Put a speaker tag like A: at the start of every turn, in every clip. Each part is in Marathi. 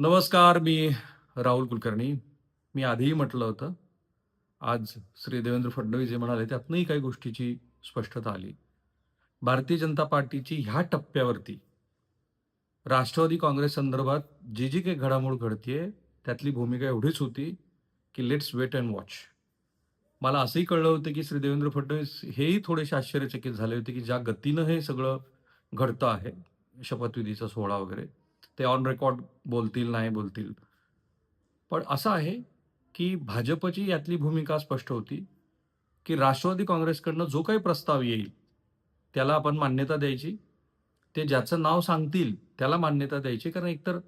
A: नमस्कार मी राहुल कुलकर्णी. मी आधीही म्हटलं होतं आज श्री देवेंद्र फडणवीस जे म्हणाले त्यातनंही काही गोष्टीची स्पष्टता आली. भारतीय जनता पार्टीची ह्या टप्प्यावरती राष्ट्रवादी काँग्रेस संदर्भात जी जी काही घडामोड घडतीये त्यातली भूमिका एवढीच होती की लेट्स वेट अँड वॉच मला असंही कळलं होतं की श्री देवेंद्र फडणवीस हेही थोडेसे आश्चर्यचकित झाले होते की ज्या गतीनं हे सगळं घडतं आहे शपथविधीचा सोहळा वगैरे. ते ऑन रेकॉर्ड बोलतील नाही बोलतील. पण असं आहे की भाजपची यातली भूमिका स्पष्ट होती की राष्ट्रवादी काँग्रेसकडनं जो काही प्रस्ताव येईल त्याला आपण मान्यता द्यायची. ते ज्याचं नाव सांगतील त्याला मान्यता द्यायची. कारण एकतर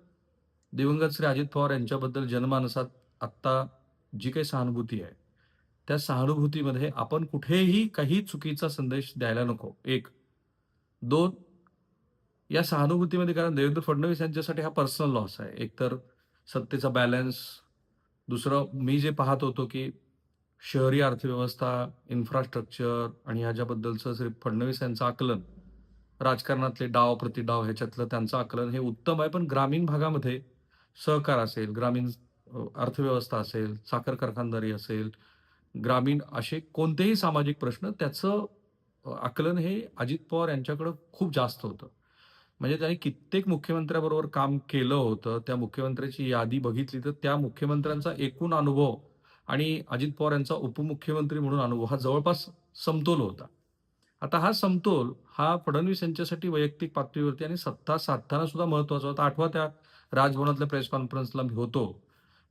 A: दिवंगत श्री अजित पवार यांच्याबद्दल जनमानसात आत्ता जी काही सहानुभूती आहे त्या सहानुभूतीमध्ये आपण कुठेही काही चुकीचा संदेश द्यायला नको. एक. दोन. या सहानुभूतीमध्ये कारण देवेंद्र फडणवीस यांच्यासाठी हा पर्सनल लॉस आहे. एकतर सत्तेचा बॅलन्स दुसरं मी जे पाहत होतो की शहरी अर्थव्यवस्था इन्फ्रास्ट्रक्चर आणि ह्याच्याबद्दलचं श्री फडणवीस यांचं आकलन राजकारणातले डाव प्रतिडाव ह्याच्यातलं त्यांचं आकलन हे उत्तम आहे. पण ग्रामीण भागामध्ये सहकार असेल ग्रामीण अर्थव्यवस्था असेल साखर कारखानदारी असेल ग्रामीण असे कोणतेही सामाजिक प्रश्न त्याचं आकलन हे अजित पवार यांच्याकडं खूप जास्त होतं. म्हणजे त्यांनी कित्येक मुख्यमंत्र्याबरोबर काम केलं होतं. त्या मुख्यमंत्र्याची यादी बघितली तर त्या मुख्यमंत्र्यांचा एकूण अनुभव आणि अजित पवार यांचा उपमुख्यमंत्री म्हणून अनुभव हा जवळपास समतोल होता. आता हा समतोल हा फडणवीस यांच्यासाठी वैयक्तिक पातळीवरती आणि सत्ता साधताना सुद्धा महत्त्वाचा होता. आठवा त्या राजभवनातल्या प्रेस कॉन्फरन्सला मी होतो.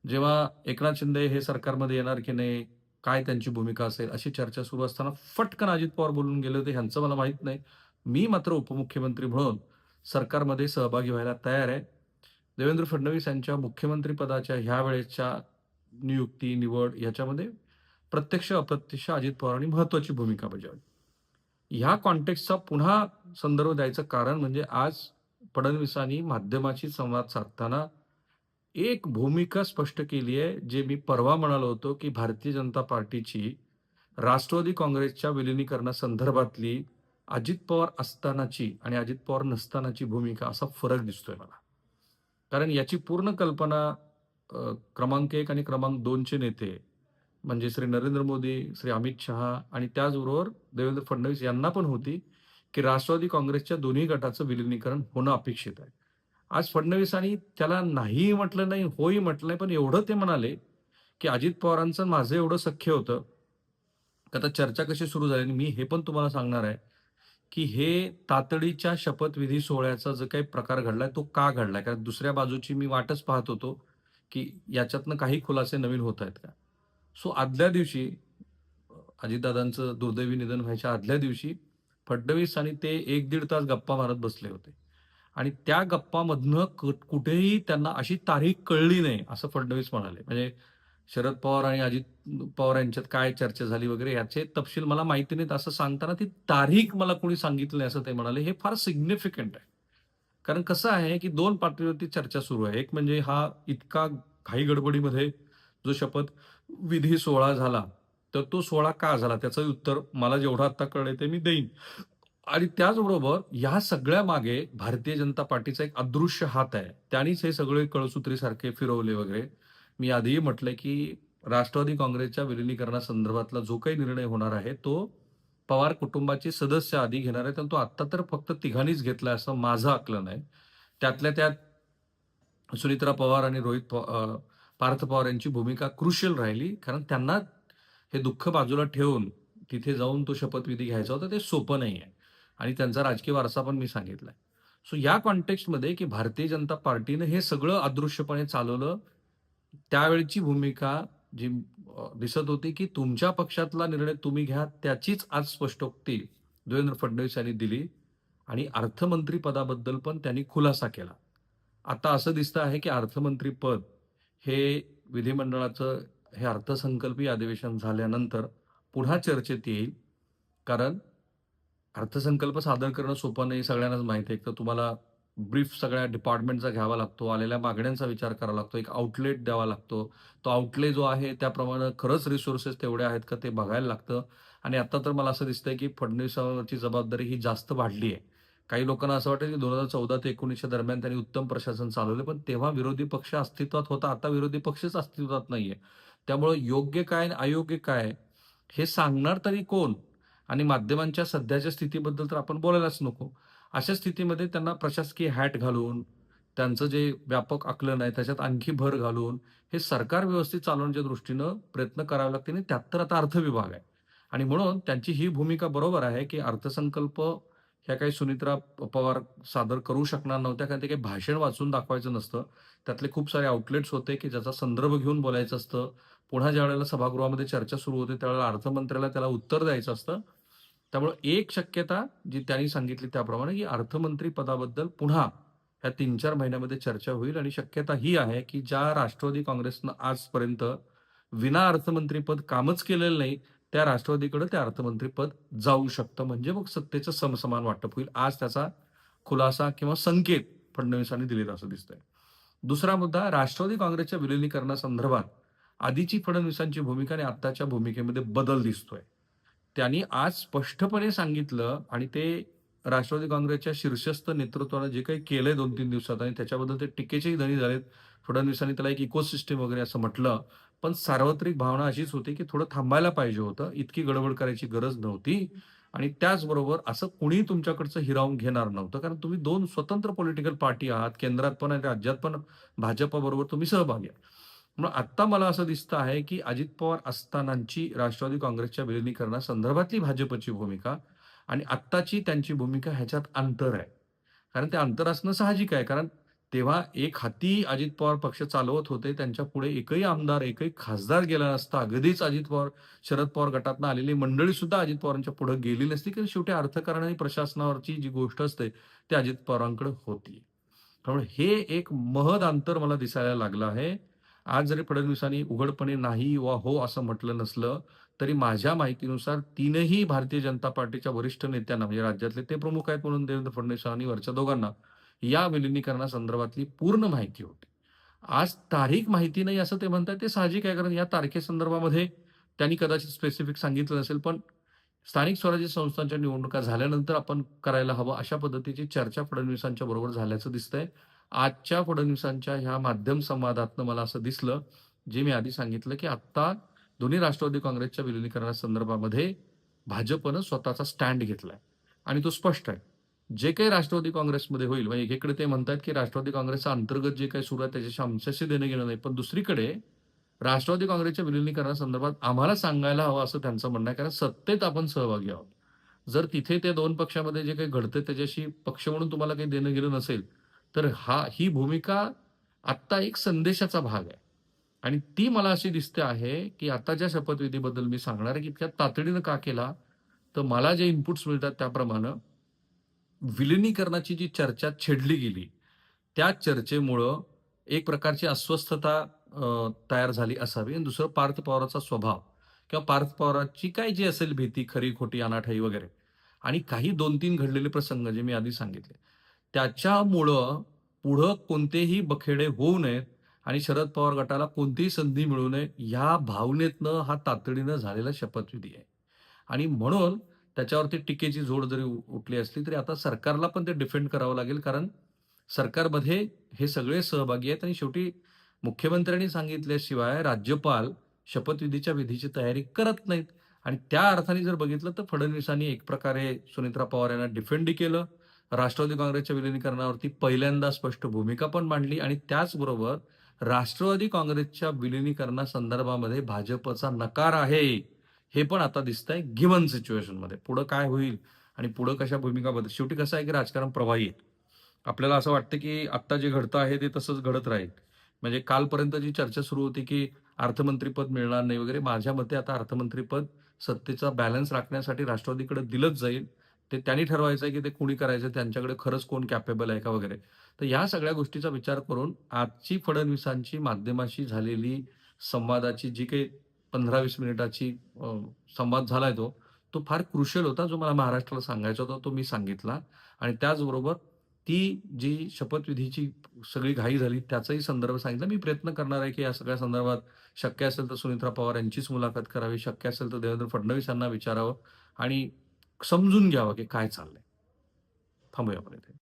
A: जेव्हा एकनाथ शिंदे हे सरकारमध्ये येणार की नाही? काय त्यांची भूमिका असेल? अशी चर्चा सुरू असताना फटकन अजित पवार बोलून गेले होते. ह्यांचं मला माहीत नाही. मी मात्र उपमुख्यमंत्री म्हणून सरकारमध्ये सहभागी व्हायला तयार आहे. देवेंद्र फडणवीस यांच्या मुख्यमंत्रीपदाच्या ह्या वेळेच्या नियुक्ती निवड याच्यामध्ये प्रत्यक्ष अप्रत्यक्ष अजित पवारांनी महत्वाची भूमिका बजावली. ह्या कॉन्टेक्स्टचा पुन्हा संदर्भ द्यायचं कारण म्हणजे आज फडणवीसांनी माध्यमाशी संवाद साधताना एक भूमिका स्पष्ट केली आहे जे मी परवा म्हणालो होतो की भारतीय जनता पार्टीची राष्ट्रवादी काँग्रेसच्या विलिनीकरणासंदर्भातली अजित पवार असतानाची आणि अजित पवार नसतानाची भूमिका असा फरक दिसतोय मला. कारण याची पूर्ण कल्पना क्रमांक एक आणि क्रमांक दोनचे नेते म्हणजे श्री नरेंद्र मोदी श्री अमित शहा आणि त्याचबरोबर देवेंद्र फडणवीस यांना पण होती की राष्ट्रवादी काँग्रेसच्या दोन्ही गटाचं विलिनीकरण होणं अपेक्षित आहे. आज फडणवीसांनी त्याला नाही म्हटलं नाही होई म्हटलं नाही पण एवढं ते म्हणाले की अजित पवारांचं माझं एवढं सख्य होतं. आता चर्चा कशी सुरू झाली आणि मी हे पण तुम्हाला सांगणार आहे. की हे तातडीच्या शपथविधी सोहळ्याचा जो काही प्रकार घडलाय तो का घडलाय? कारण दुसऱ्या बाजूची मी वाटच पाहत होतो की याच्यातनं काही खुलासे नवीन होत आहेत का? सो आदल्या दिवशी अजितदादांचं दुर्दैवी निधन व्हायच्या आदल्या दिवशी फडणवीस आणि ते एक दीड तास गप्पा मारत बसले होते. आणि त्या गप्पामधनं कुठेही त्यांना अशी तारीख कळली नाही असं फडणवीस म्हणाले. म्हणजे शरद पवार आणि अजित पवार यांच्यात काय चर्चा झाली वगैरे याचे तपशील मला माहिती नाहीत. असं सांगताना ती तारीख मला कोणी सांगितलं नाही असं ते म्हणाले. हे फार सिग्निफिकंट आहे. कारण कसं आहे की दोन पातळीवरती चर्चा सुरू आहे. एक म्हणजे हा इतका घाई गडबडीमध्ये जो शपथ विधी सोहळा झाला तर तो सोहळा का झाला? त्याचं उत्तर मला जेवढं आता कळलंय ते मी देईन. आणि त्याचबरोबर ह्या सगळ्या मागे भारतीय जनता पार्टीचा एक अदृश्य हात आहे. त्यांनीच हे सगळे कळसूत्रीसारखे फिरवले वगैरे. मी आधीही म्हटलंय की राष्ट्रवादी काँग्रेसच्या विलिनीकरणासंदर्भातला जो काही निर्णय होणार आहे तो पवार कुटुंबाचे सदस्य आधी घेणार आहेत आणि तो आत्ता तर फक्त तिघांनीच घेतलाय असं माझं आकलन आहे. त्यातल्या त्यात सुनित्रा पवार आणि रोहित पार्थ पवार यांची भूमिका क्रुशियल राहिली कारण त्यांना हे दुःख बाजूला ठेवून तिथे जाऊन तो शपथविधी घ्यायचा होता ते सोपं नाही आहे आणि त्यांचा राजकीय वारसा पण मी सांगितलाय. सो या कॉन्टेक्स्टमध्ये की भारतीय जनता पार्टीनं हे सगळं अदृश्यपणे चालवलं त्यावेळची भूमिका जी दिसत होती की तुमच्या पक्षातला निर्णय तुम्ही घ्या त्याचीच आज स्पष्टोक्ती देवेंद्र फडणवीस यांनी दिली आणि अर्थमंत्री पदाबद्दल पण त्यांनी खुलासा केला. आता असं दिसतं आहे की अर्थमंत्री पद हे विधिमंडळाचं हे अर्थसंकल्पीय अधिवेशन झाल्यानंतर पुन्हा चर्चेत येईल. कारण अर्थसंकल्प सादर करणं सोपं नाही सगळ्यांनाच माहिती आहे. तर तुम्हाला ब्रीफ सगळ्या डिपार्टमेंटचा घ्यावा लागतो आलेल्या मागण्यांचा विचार करावा लागतो एक आउटलेट द्यावा लागतो. तो आउटले जो आहे त्याप्रमाणे खरंच रिसोर्सेस तेवढे आहेत का ते बघायला लागतं. आणि आता तर मला असं दिसतंय की फडणवीसांची जबाबदारी ही जास्त वाढली आहे. काही लोकांना असं वाटतं की दोन हजार चौदा ते एकोणीसच्या दरम्यान त्यांनी उत्तम प्रशासन चालवलं पण तेव्हा विरोधी पक्ष अस्तित्वात होता आता विरोधी पक्षच अस्तित्वात नाहीये. त्यामुळे योग्य काय आणि अयोग्य काय हे सांगणार तरी कोण? आणि माध्यमांच्या सध्याच्या स्थितीबद्दल तर आपण बोलायलाच नको. अशा स्थितीमध्ये त्यांना प्रशासकीय हॅट घालून त्यांचं जे व्यापक आकलन आहे त्याच्यात आणखी भर घालून हे सरकार व्यवस्थित चालवण्याच्या दृष्टीनं प्रयत्न करावे लागतील आणि त्यात तर आता अर्थविभाग आहे. आणि म्हणून त्यांची ही भूमिका बरोबर आहे की अर्थसंकल्प ह्या काही सुनित्रा पवार सादर करू शकणार नव्हत्या कारण ते काही भाषण वाचून दाखवायचं नसतं. त्यातले खूप सारे आउटलेट्स होते की ज्याचा संदर्भ घेऊन बोलायचं असतं. पुन्हा ज्या वेळेला सभागृहामध्ये चर्चा सुरू होते त्यावेळेला अर्थमंत्र्याला त्याला उत्तर द्यायचं असतं. त्यामुळे एक शक्यता जी त्यांनी सांगितली त्याप्रमाणे की अर्थमंत्री पदाबद्दल पुन्हा ह्या तीन चार महिन्यामध्ये चर्चा होईल आणि शक्यता ही आहे की ज्या राष्ट्रवादी काँग्रेसनं आजपर्यंत विना अर्थमंत्रीपद कामच केलेलं नाही त्या राष्ट्रवादीकडे ते अर्थमंत्रीपद जाऊ शकतं. म्हणजे मग सत्तेचं समसमान वाटप होईल. आज त्याचा खुलासा किंवा संकेत फडणवीसांनी दिलेला असं दिसतंय. दुसरा मुद्दा राष्ट्रवादी काँग्रेसच्या विलिनीकरणासंदर्भात आधीची फडणवीसांची भूमिका आणि आत्ताच्या भूमिकेमध्ये बदल दिसतोय. त्यांनी आज स्पष्टपणे सांगितलं आणि ते राष्ट्रवादी काँग्रेसच्या शीर्षस्थ नेतृत्वानं जे काही केलंय दोन तीन दिवसात आणि त्याच्याबद्दल ते टीकेचेही धनी झालेत. फडणवीसांनी त्याला एक इकोसिस्टम वगैरे असं म्हटलं. पण सार्वत्रिक भावना अशीच होती की थोडं थांबायला पाहिजे होतं. इतकी गडबड करायची गरज नव्हती. आणि त्याचबरोबर असं कुणी तुमच्याकडचं हिरावून घेणार नव्हतं. कारण तुम्ही दोन स्वतंत्र पॉलिटिकल पार्टी आहात. केंद्रात पण आणि राज्यात पण भाजपबरोबर तुम्ही सहभागी आहात. म्हणून आत्ता मला असं दिसतं आहे की अजित पवार असतानांची राष्ट्रवादी काँग्रेसच्या विलिनीकरणासंदर्भातली भाजपची भूमिका आणि आत्ताची त्यांची भूमिका ह्याच्यात अंतर आहे. कारण ते अंतर असणं साहजिक आहे. कारण तेव्हा एक हाती अजित पवार पक्ष चालवत होते. त्यांच्या पुढे एकही आमदार एकही खासदार गेला नसता. अगदीच अजित पवार शरद पवार गटातनं आलेली मंडळी सुद्धा अजित पवारांच्या पुढे गेली नसती. कारण शेवटी अर्थकारण आणि प्रशासनावरची जी गोष्ट असते ती अजित पवारांकडे होती. त्यामुळे हे एक महद अंतर मला दिसायला लागलं आहे. आज जरी फडणवीसांनी उघडपणे नाही वा हो असं म्हटलं नसलं तरी माझ्या माहितीनुसार तीनही भारतीय जनता पार्टीच्या वरिष्ठ नेत्यांना म्हणजे राज्यातले ते प्रमुख आहेत म्हणून देवेंद्र फडणवीस आणि वरच्या दोघांना या विलिनीकरणासंदर्भातली पूर्ण माहिती होती. आज तारीख माहिती नाही असं ते म्हणतात ते साहजिक आहे कारण या तारखेसंदर्भामध्ये त्यांनी कदाचित स्पेसिफिक सांगितलं नसेल पण स्थानिक स्वराज्य संस्थांच्या निवडणुका झाल्यानंतर आपण करायला हवं अशा पद्धतीची चर्चा फडणवीसांच्या बरोबर झाल्याचं दिसतंय. आजच्या फडणवीसांच्या ह्या माध्यम संवादातनं मला असं दिसलं जे मी आधी सांगितलं की आत्ता दोन्ही राष्ट्रवादी काँग्रेसच्या विलिनीकरणासंदर्भामध्ये भाजपनं स्वतःचा स्टँड घेतलाय. आणि तो स्पष्ट आहे. जे काही राष्ट्रवादी काँग्रेसमध्ये होईल म्हणजे एकीकडे ते म्हणतात की राष्ट्रवादी काँग्रेसचा अंतर्गत जे काही सुरू आहे त्याच्याशी आमच्याशी देणं घेणं नाही पण दुसरीकडे राष्ट्रवादी काँग्रेसच्या विलिनीकरणासंदर्भात आम्हाला सांगायला हवं असं त्यांचं म्हणणं आहे कारण सत्तेत आपण सहभागी आहोत. जर तिथे त्या दोन पक्षामध्ये जे काही घडतं त्याच्याशी पक्ष म्हणून तुम्हाला काही देणं घेणं नसेल तर हा ही भूमिका आत्ता एक संदेशाचा भाग आहे. आणि ती मला अशी दिसते आहे की आताच्या शपथविधीबद्दल मी सांगणार आहे की इतक्या तातडीनं का केला तर मला जे इनपुट्स मिळतात त्याप्रमाणे विलिनीकरणाची जी चर्चा छेडली गेली त्या चर्चेमुळं एक प्रकारची अस्वस्थता तयार झाली असावी. आणि दुसरं पार्थ पवाराचा स्वभाव किंवा पार्थ पवाराची काय जी असेल भीती खरी खोटी अनाठाई वगैरे. आणि काही दोन तीन घडलेले प्रसंग जे मी आधी सांगितले. त्याच्यामुळं पुढं कोणतेही बखेडे होऊ नयेत आणि शरद पवार गटाला कोणतीही संधी मिळू नये ह्या भावनेतनं हा तातडीनं झालेला शपथविधी आहे. आणि म्हणून त्याच्यावरती टीकेची जोड जरी उठली असली तरी आता सरकारला पण ते डिफेंड करावं लागेल कारण सरकारमध्ये हे सगळे सहभागी आहेत आणि शेवटी मुख्यमंत्र्यांनी सांगितल्याशिवाय राज्यपाल शपथविधीच्या विधीची तयारी करत नाहीत. आणि त्या अर्थाने जर बघितलं तर फडणवीसांनी एक प्रकारे सुनित्रा पवार यांना डिफेंडही केलं. राष्ट्रवादी काँग्रेसच्या विलिनीकरणावरती पहिल्यांदा स्पष्ट भूमिका पण मांडली आणि त्याचबरोबर राष्ट्रवादी काँग्रेसच्या विलिनीकरणासंदर्भामध्ये भाजपचा नकार आहे हे पण आता दिसतंय गिवन सिच्युएशनमध्ये. पुढं काय होईल आणि पुढं कशा भूमिका बदल शेवटी कसं आहे की राजकारण प्रवाही आहे. आपल्याला असं वाटतं की आत्ता जे घडतं आहे ते तसंच घडत राहील. म्हणजे कालपर्यंत जी चर्चा सुरू होती की अर्थमंत्रीपद मिळणार नाही वगैरे माझ्या मते आता अर्थमंत्रीपद सत्तेचा बॅलन्स राखण्यासाठी राष्ट्रवादीकडे दिलंच जाईल. ते त्यांनी ठरवायचं आहे की ते कुणी करायचं त्यांच्याकडे खरंच कोण कॅपेबल आहे का वगैरे. तर या सगळ्या गोष्टीचा विचार करून आजची फडणवीसांची माध्यमाशी झालेली संवादाची जी काही पंधरा वीस मिनिटाची संवाद झालाय तो तो फार क्रुशल होता जो मला महाराष्ट्राला सांगायचा होता तो मी सांगितला. आणि त्याचबरोबर ती जी शपथविधीची सगळी घाई झाली त्याचाही संदर्भ सांगितला. मी प्रयत्न करणार आहे की या सगळ्या संदर्भात शक्य असेल तर सुनित्रा पवार यांचीच मुलाखत करावी शक्य असेल तर देवेंद्र फडणवीस यांना विचारावं आणि समजून घ्यावं की काय चाललंय. थांबूया आपण इथे.